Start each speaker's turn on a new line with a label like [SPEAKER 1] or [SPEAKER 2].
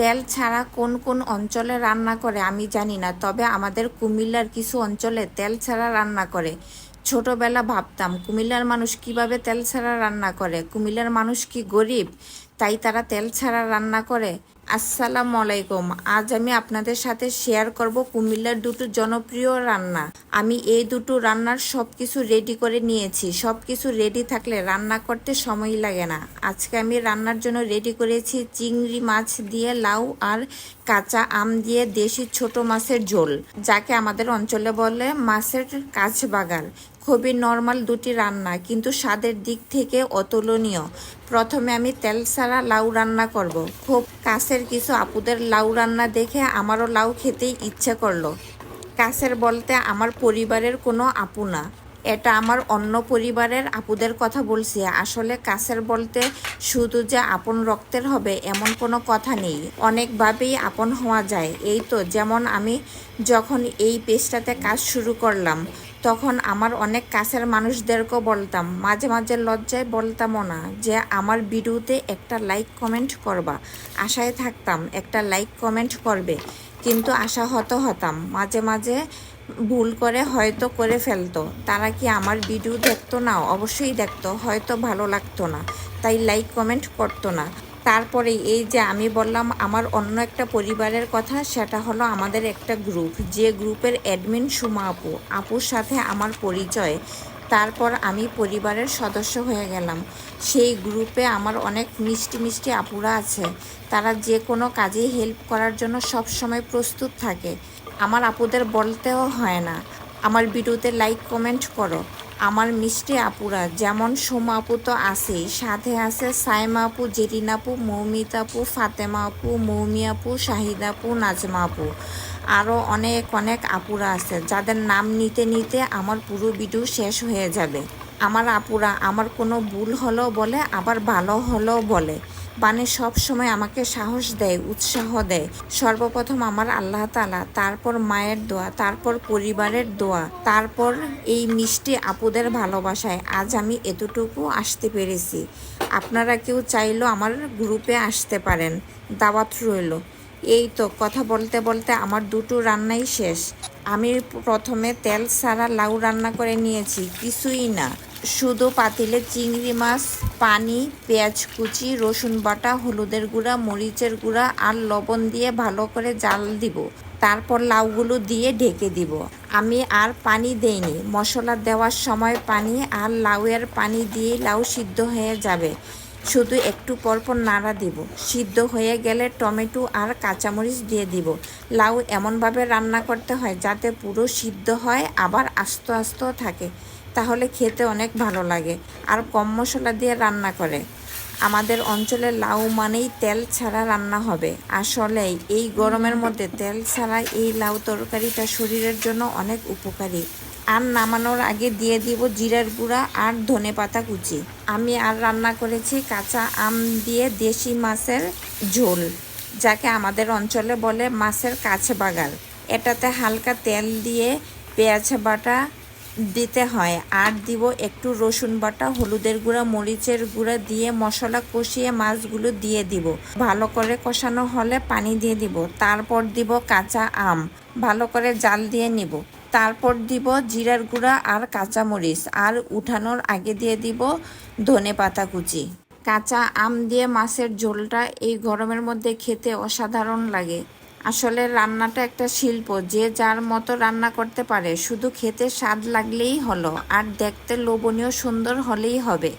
[SPEAKER 1] তেল ছাড়া কোন কোন অঞ্চলে রান্না করে আমি জানি না, তবে আমাদের কুমিল্লার কিছু অঞ্চলে তেল ছাড়া রান্না করে। ছোটবেলা ভাবতাম, কুমিল্লার মানুষ কীভাবে তেল ছাড়া রান্না করে? কুমিল্লার মানুষ কি গরিব, তাই তারা তেল ছাড়া রান্না করে? আসসালামু আলাইকুম। আজ আমি আপনাদের সাথে শেয়ার করব কুমিল্লার দুটো জনপ্রিয় রান্না। আমি এই দুটো রান্নার সব কিছু রেডি করে নিয়েছি। সব কিছু রেডি থাকলে রান্না করতে সময় লাগে না। আজকে আমি রান্নার জন্য রেডি করেছি চিংড়ি মাছ দিয়ে লাউ আর কাঁচা আম দিয়ে দেশি ছোট মাছের ঝোল, যাকে আমাদের অঞ্চলে বলে মাছের কাছ বাগার খুবই নর্মাল দুটি রান্না, কিন্তু স্বাদের দিক থেকে অতুলনীয়। প্রথমে আমি তেল ছাড়া লাউ রান্না করব। খুব কাছের কিছু আপুদের লাউ রান্না দেখে আমারও লাউ খেতেই ইচ্ছে করল। কাছের বলতে আমার পরিবারের কোনো আপু না। এটা আমার অন্য পরিবারের আপুদের কথা বলছি। আসলে কাছের বলতে শুধু যে আপন রক্তের হবে এমন কোনো কথা নেই। অনেকভাবেই আপন হওয়া যায়। এই তো, যেমন আমি যখন এই পেজটাতে কাজ শুরু করলাম তখন আমার অনেক কাছের মানুষদেরকেও বলতাম, মাঝে মাঝে লজ্জায় বলতামও না যে আমার ভিডিওতে একটা লাইক কমেন্ট করবা। আশায় থাকতাম একটা লাইক কমেন্ট করবে, কিন্তু আশাহত হতাম। মাঝে মাঝে ভুল করে হয়তো করে ফেলতো। তারা কি আমার ভিডিও দেখতো না? অবশ্যই দেখতো, হয়তো ভালো লাগতো না, তাই লাইক কমেন্ট করতো না। তারপরে এই যে আমি বললাম আমার অন্য একটা পরিবারের কথা, সেটা হলো আমাদের একটা গ্রুপ যে গ্রুপের অ্যাডমিন সুমা আপু। আপুর সাথে আমার পরিচয়। তারপর আমি পরিবারের সদস্য হয়ে গেলাম। সেই গ্রুপে আমার অনেক মিষ্টি মিষ্টি আপুরা আছে। তারা যে কোনো কাজেই হেল্প করার জন্য সব সময় প্রস্তুত থাকে। আমার আপুদের বলতেও হয় না। আমার ভিডিওতে লাইক কমেন্ট করো। আমার মিষ্টি আপুরা, যেমন সোমা আপু তো আছেই, সাথে আছে সাইমা আপু, জেরিন আপু, মৌমিতা আপু, ফাতেমা আপু, মৌমি আপু, শাহিদা আপু, নাজমা আপু। আরও অনেক অনেক আপুরা আছে, যাদের নাম নিতে নিতে আমার পুরো ভিডিও শেষ হয়ে যাবে। আমার আপুরা, আমার কোনো ভুল হলেও বলে, আবার ভালো হলেও বলে। মানে সব সময় আমাকে সাহস দেয়, উৎসাহ দেয়। সর্বপ্রথম আমার আল্লাহ তালা তারপর মায়ের দোয়া, তারপর পরিবারের দোয়া, তারপর এই মিষ্টি আপুদের ভালোবাসায় আজ আমি এতটুকু আসতে পেরেছি। আপনারা কেউ চাইলেও আমার গ্রুপে আসতে পারেন, দাওয়াত রইল। এই তো কথা বলতে বলতে আমার দুটো রান্নাই শেষ। আমি প্রথমে তেল ছাড়া লাউ রান্না করে নিয়েছি, কিছুই না। শুধু পাতিলে চিংড়ি মাছ, পানি, পেঁয়াজ কুচি, রসুন বাটা, হলুদের গুঁড়া, মরিচের গুঁড়া আর লবণ দিয়ে ভালো করে জাল দিব। তারপর লাউগুলো দিয়ে ঢেকে দিব। আমি আর পানি দেইনি। মশলা দেওয়ার সময় পানি আর লাউয়ের পানি দিয়ে লাউ সিদ্ধ হয়ে যাবে। শুধু একটু পরপর নাড়া দিব। সিদ্ধ হয়ে গেলে টমেটো আর কাঁচামরিচ দিয়ে দিব। লাউ এমনভাবে রান্না করতে হয় যাতে পুরো সিদ্ধ হয়, আবার আস্ত আস্ত থাকে। তাহলে খেতে অনেক ভালো লাগে। আর কম মশলা দিয়ে রান্না করে। আমাদের অঞ্চলে লাউ মানেই তেল ছাড়া রান্না হবে। আসলে এই গরমের মধ্যে তেল ছাড়া এই লাউ তরকারিটা শরীরের জন্য অনেক উপকারী। আর নামানোর আগে দিয়ে দিব জিরার গুঁড়া আর ধনে পাতা কুচি। আমি আর রান্না করেছি কাঁচা আম দিয়ে দেশি মাছের ঝোল, যাকে আমাদের অঞ্চলে বলে মাছের কাছে বাগার এটাতে হালকা তেল দিয়ে পেঁয়াজ বাটা দিতে হয়। আর দিব একটু রসুন বাটা, হলুদের গুঁড়া, মরিচের গুঁড়া দিয়ে মশলা কষিয়ে মাছগুলো দিয়ে দিব। ভালো করে কষানো হলে পানি দিয়ে দিব। তারপর দিব কাঁচা আম। ভালো করে জাল দিয়ে নিব। তারপর দিব জিরার গুঁড়া আর কাঁচামরিচ। আর উঠানোর আগে দিয়ে দিব ধনে পাতা কুচি। কাঁচা আম দিয়ে মাছের ঝোলটা এই গরমের মধ্যে খেতে অসাধারণ লাগে। আসলে রান্নাটা একটা শিল্প, যে যার মতো রান্না করতে পারে। শুধু খেতে স্বাদ লাগলেই হলো, আর দেখতে লোভনীয় সুন্দর হলেই হবে।